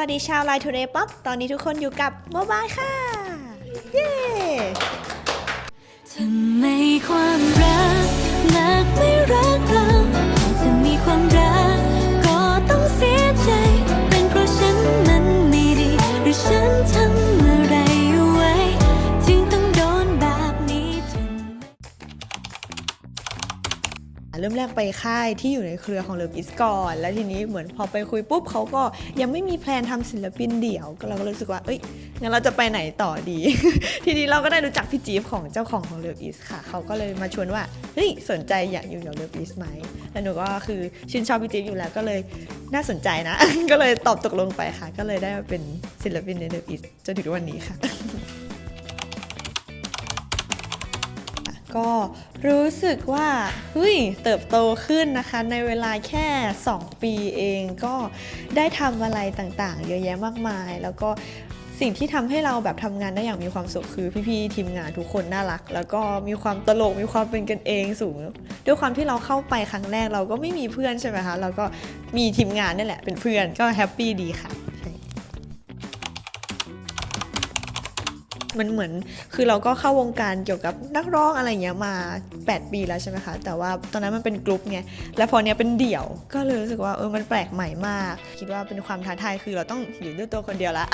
วัสดีชาวไลน์ทูเดย์ป๊อปตอนนี้ทุกคนอยู่กับโมบายค่ะ เย้ทำไมความรักนักไม่รักเราจะมีความรัก กไปค่ายที่อยู่ในเครือของเลิฟอิสก่อน แล้วทีนี้เหมือนพอไปคุยปุ๊บเขาก็ยังไม่มีแพลนทำศิลปินเดี่ยวก็เราก็รู้สึกว่า เอ้ยงั้นเราจะไปไหนต่อดี ทีนี้เราก็ได้รู้จักพี่จี๊ฟของเจ้าของของเลิฟอิสค่ะ เขาก็เลยมาชวนว่า เฮ้ย สนใจอยากอยู่กับเลิฟอิสไหมแล้วหนูก็คือชื่นชอบพี่จี๊ฟอยู่แล้วก็เลยน่าสนใจนะ ก็เลยตอบตกลงไปค่ะ ก็เลยได้มาเป็นศิลปินในเลิฟอิสจนถึงวันนี้ค่ะ ก็รู้สึกว่าเฮ้ยเติบโตขึ้นนะคะ ในเวลาแค่ 2 ปีเองก็ได้ทำอะไรต่างๆ เยอะแยะมากมาย แล้วก็สิ่งที่ทำให้เราแบบทำงานได้อย่างมีความสุขคือพี่ๆทีมงานทุกคนน่ารัก แล้วก็มีความตลกมีความเป็นกันเองสูง ด้วยความที่เราเข้าไปครั้งแรกเราก็ไม่มีเพื่อนใช่ไหมคะเราก็มีทีมงานนี่แหละเป็นเพื่อนก็แฮปปี้ดีค่ะ มันเหมือน คือเราก็เข้าวงการเกี่ยวกับนักร้องอะไรเงี้ยมา 8 ปีแล้วใช่ไหมคะ แต่ว่าตอนนั้นมันเป็นกลุ่มไง แล้วพอเนี้ยเป็นเดี่ยว ก็เลยรู้สึกว่าเออ มันแปลกใหม่มาก คิดว่าเป็นความท้าทาย คือเราต้องอยู่ด้วยตัวคนเดียวละ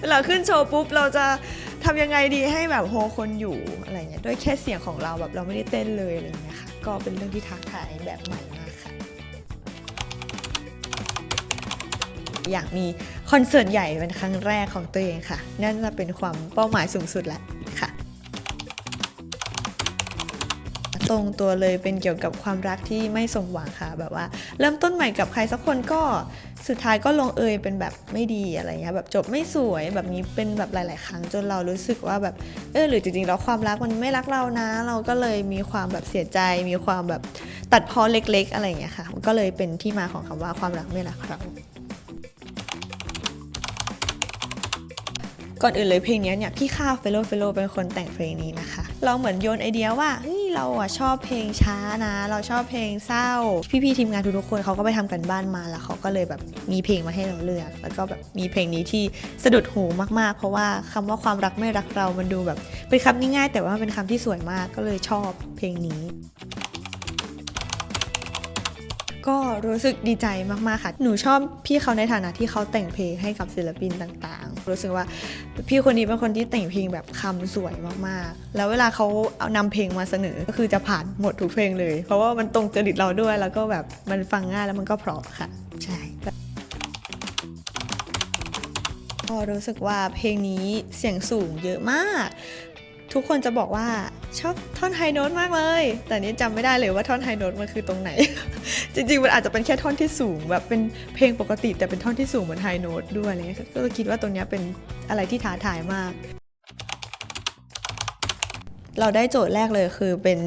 เวลาขึ้นโชว์ปุ๊บ เราจะทำยังไงดีให้แบบโฮคนอยู่อะไรเงี้ย ด้วยแค่เสียงของเราแบบเราไม่ได้เต้นเลยอะไรเงี้ยค่ะ ก็เป็นเรื่องที่ท้าทายแบบใหม่ อยากมีคอนเสิร์ตใหญ่เป็นครั้งแรกของตัวเองค่ะนั่นจะเป็นความเป้าหมายสูงสุดแหละค่ะ ตรงตัวเลยเป็นเกี่ยวกับความรักที่ไม่สมหวังค่ะ แบบว่า เริ่มต้นใหม่กับใครสักคนก็สุดท้ายก็ลงเอยเป็นแบบไม่ดีอะไรเงี้ยแบบจบไม่สวยแบบนี้เป็นแบบหลาย ๆ ครั้งจนเรารู้สึกว่าแบบเออหรือจริง ๆ แล้วความรักมันไม่รักเรานะ เราก็เลยมีความแบบเสียใจ มีความแบบตัดพ้อเล็ก ๆ อะไรเงี้ยค่ะ มันก็เลยเป็นที่มาของคำว่าความรักไม่รักเรา ก่อนอื่นเลยเพลงนี้เนี่ยพี่ข้าวเฟโลเฟโลเป็นคนแต่งเพลงนี้นะคะ เราเหมือนโยนไอเดียว่าเฮ้ยเราอะชอบเพลงช้านะ เราชอบเพลงเศร้า พี่ๆทีมงานทุกๆคนเขาก็ไปทำกันบ้านมาแล้วเขาก็เลยแบบมีเพลงมาให้เราเลือก แล้วก็แบบมีเพลงนี้ที่สะดุดหูมากๆ เพราะว่าคำว่าความรักไม่รักเรามันดูแบบเป็นคำง่ายๆ แต่ว่าเป็นคำที่สวยมากก็เลยชอบเพลงนี้ ก็รู้สึกดีใจมากๆค่ะ หนูชอบพี่เขาในฐานะที่เขาแต่งเพลงให้กับศิลปินต่างๆ รู้สึกว่าพี่คนนี้เป็นคนที่แต่งเพลงแบบคำสวยมากๆ แล้วเวลาเขาเอานำเพลงมาเสนอก็คือจะผ่านหมดทุกเพลงเลย เพราะว่ามันตรงจริตเราด้วย แล้วก็แบบมันฟังง่ายแล้วมันก็เพราะค่ะ ใช่ก็รู้สึกว่าเพลงนี้เสียงสูงเยอะมาก ทุกคนจะบอกว่าชอบท่อนไฮโน้ตมากเลย แต่นี้จำไม่ได้เลยว่าท่อนไฮโน้ตมันคือตรงไหน จริงๆ มันอาจจะเป็นแค่ท่อนที่สูงแบบเป็นเพลงปกติ แต่เป็นท่อนที่สูงเหมือนไฮโน้ตด้วยอะไรเงี้ยก็คิดว่าตรงนี้เป็นอะไรที่ท้าทายมาก เราได้โจทย์แรกเลยคือเป็น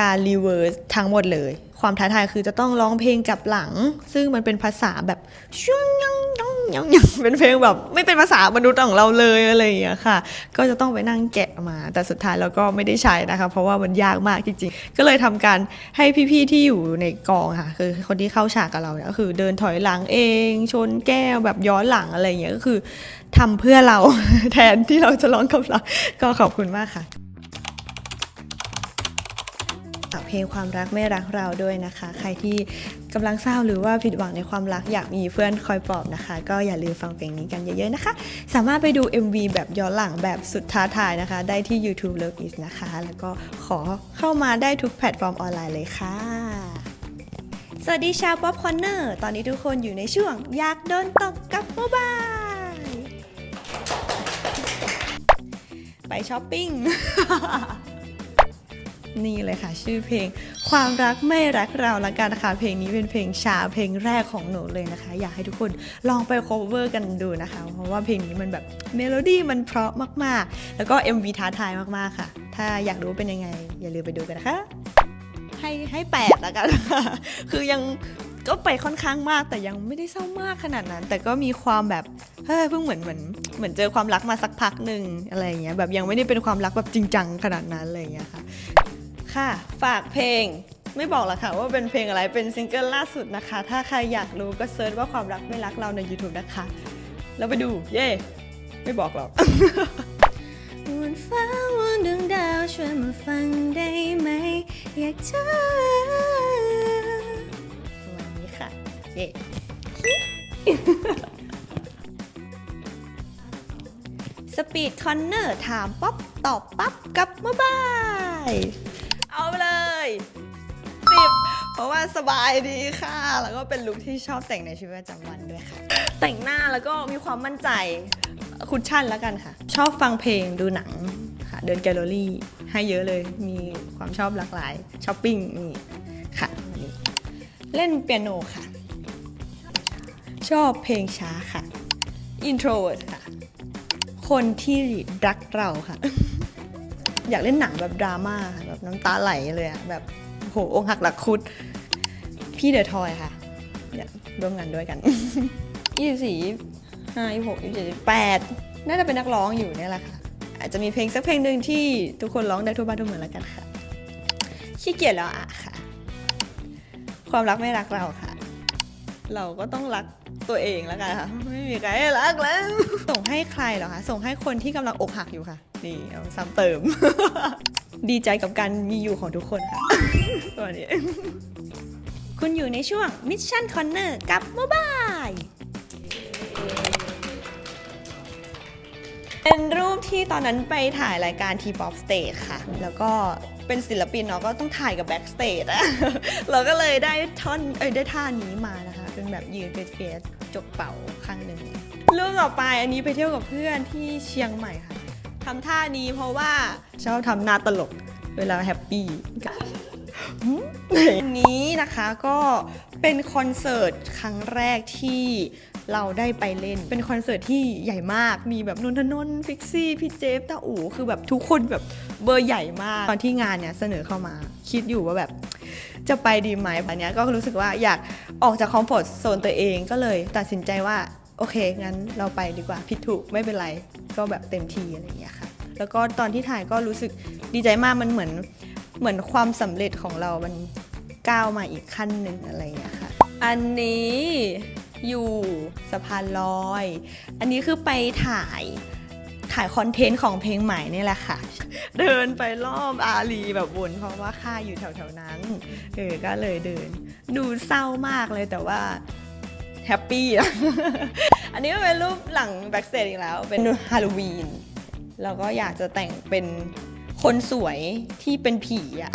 การรีเวิร์สทั้งหมดเลย ความท้าทายคือจะต้องร้องเพลงกลับหลัง ซึ่งมันเป็นภาษาแบบช่งยังยังยังยังเป็นเพลงแบบไม่เป็นภาษามนุษย์ของเราเลยอะไรอย่างเงี้ยค่ะ ก็จะต้องไปนั่งแกะมา แต่สุดท้ายเราก็ไม่ได้ใช้นะคะ เพราะว่ามันยากมากจริงๆ ก็เลยทำการให้พี่ๆที่อยู่ในกองค่ะ คือคนที่เข้าฉากกับเราเนี่ยก็คือเดินถอยหลังเอง ชนแก้วแบบย้อนหลังอะไรอย่างเงี้ยก็คือทำเพื่อเราแทนที่เราจะร้องกับเราก็ขอบคุณมากค่ะ ฝากเพ ลงความรักไม่รักเราด้วยนะคะ ใครที่กำลังเศร้าหรือว่าผิดหวังในความรักอยากมีเพื่อนคอยปลอบนะคะ ก็อย่าลืมฟังเพลงนี้กันเยอะๆนะคะ สามารถไปดู MV แบบย้อนหลังแบบสุดท้าทายนะคะ ได้ที่ YouTube Love Is นะคะ แล้วก็ขอเข้ามาได้ทุกแพลตฟอร์มออนไลน์เลยค่ะสวัสดีชาวป๊อปคอนเนอร์ ตอนนี้ทุกคนอยู่ในช่วง อยากโดนตบกับโมบายไปช้อปปิ้ง นี่เลยค่ะ ชื่อเพลง ความรักไม่รักเราละกันนะคะ เพลงนี้เป็นเพลงชาเพลงแรกของหนูเลยนะคะ อยากให้ทุกคนลองไป cover กันดูนะคะ เพราะว่าเพลงนี้มันแบบเมโลดี้มันเพราะมากๆ แล้วก็ MV ท้าทายมากๆค่ะ ถ้าอยากรู้เป็นยังไง อย่าลืมไปดูกันนะคะให้ให้แปดละกันคือยังก็ไปค่อนข้างมากแต่ยังไม่ได้เศร้ามากขนาดนั้น แต่ก็มีความแบบเฮ้ยเพิ่งเหมือนเหมือนเหมือนเจอความรักมาสักพักหนึ่งอะไรอย่างเงี้ยแบบยังไม่ได้เป็นความรักแบบจริงจังขนาดนั้นอะไรอย่างเงี้ยค่ะ ค่ะ ฝากเพลง ไม่บอกละค่ะว่าเป็นเพลงอะไรเป็นซิงเกิลล่าสุดนะคะ ถ้าใครอยากรู้ก็เซิร์ชว่าความรักไม่รักเราใน YouTube นะคะ แล้วไปดู เย่ไม่บอกหรอกบนฟ้าวันดวงดาวช่วยมาฟังได้ไหม อยากเจอวันนี้ค่ะ เย่สปีดคอนเนอร์ถามป๊อปตอบปั๊บกับมายเอาย สิบเพราะว่าสบายดีค่ะ แล้วก็เป็นลุคที่ชอบแต่งในชีวิตประจำวันด้วยค่ะ แต่งหน้าแล้วก็มีความมั่นใจคุชชั่นแล้วกันค่ะ ชอบฟังเพลงดูหนังค่ะ เดินแกลเลอรี่ ให้เยอะเลย มีความชอบหลากหลายช้อปปิ้งนี่ค่ะนี่เล่นเปียโนค่ะ ชอบเพลงช้าค่ะ introvert ค่ะ คนที่รักเราค่ะ อยากเล่นหนังแบบดราม่าค่ะแบบน้ำตาไหลเลยอะแบบโหองค์หักหลักคุด พี่เดอะทอยค่ะอยากร่วมงานด้วยกัน 24 5 26 27 8น่าจะเป็นนักร้องอยู่เนี่ยแหละค่ะ อาจจะมีเพลงสักเพลงหนึ่งที่ทุกคนร้องได้ทั่วบ้านทั่วเมืองแล้วกันค่ะ ขี้เกียจแล้วอะค่ะ ความรักไม่รักเราค่ะ เราก็ต้องรักตัวเองแล้วกันค่ะ ไม่มีใครให้รักแล้ว ส่งให้ใครเหรอคะ ส่งให้คนที่กำลังอกหักอยู่ค่ะ นี่เอาซ้ำเติม ดีใจกับการมีอยู่ของทุกคนค่ะตัวนี้คุณอยู่ในช่วง Mission Corner กับ Mobile เป็นรูปที่ตอนนั้นไปถ่ายรายการ T-pop Stage ค่ะ แล้วก็เป็นศิลปินเนาะก็ต้องถ่ายกับ Backstage อะเราก็เลยได้ท่อนเอ้ยได้ท่านี้มานะคะ เป็นแบบยืนเฟสจกเป่าข้างหนึ่งรูปต่อไปอันนี้ไปเที่ยวกับเพื่อนที่เชียงใหม่ค่ะ ทำท่านี้เพราะว่าชอบทำหน้าตลกเวลาแฮปปี้อันนี้นะคะก็เป็นคอนเสิร์ตครั้งแรกที่เราได้ไปเล่น เป็นคอนเสิร์ตที่ใหญ่มาก มีแบบนนทนนท์ฟิกซี่ พี่เจฟตาอู๋คือแบบทุกคนแบบเบอร์ใหญ่มาก ตอนที่งานเนี่ยเสนอเข้ามา คิดอยู่ว่าแบบจะไปดีไหมอันเนี้ยก็รู้สึกว่าอยากออกจากคอมฟอร์ตโซนตัวเองก็เลยตัดสินใจว่า โอเค งั้นเราไปดีกว่าผิดถูกไม่เป็นไร ก็แบบเต็มที่อะไรอย่างเงี้ยค่ะ แล้วก็ตอนที่ถ่ายก็รู้สึกดีใจมากมันเหมือนเหมือนความสำเร็จของเรา มันก้าวมาอีกขั้นหนึ่งอะไรอย่างเงี้ยค่ะ อันนี้อยู่สะพานลอย อันนี้คือไปถ่ายถ่ายคอนเทนต์ของเพลงใหม่นี่แหละค่ะ เดินไปรอบอารีแบบวนเพราะว่าค่าอยู่แถวๆนั้น เออ ก็เลยเดิน ดูเศร้ามากเลยแต่ว่า แฮปปี้อะอันนี้ก็เป็นรูปหลังแบ็กสเตจอีกแล้ว เป็นฮาโลวีน แล้วก็อยากจะแต่งเป็นคนสวยที่เป็นผีอะ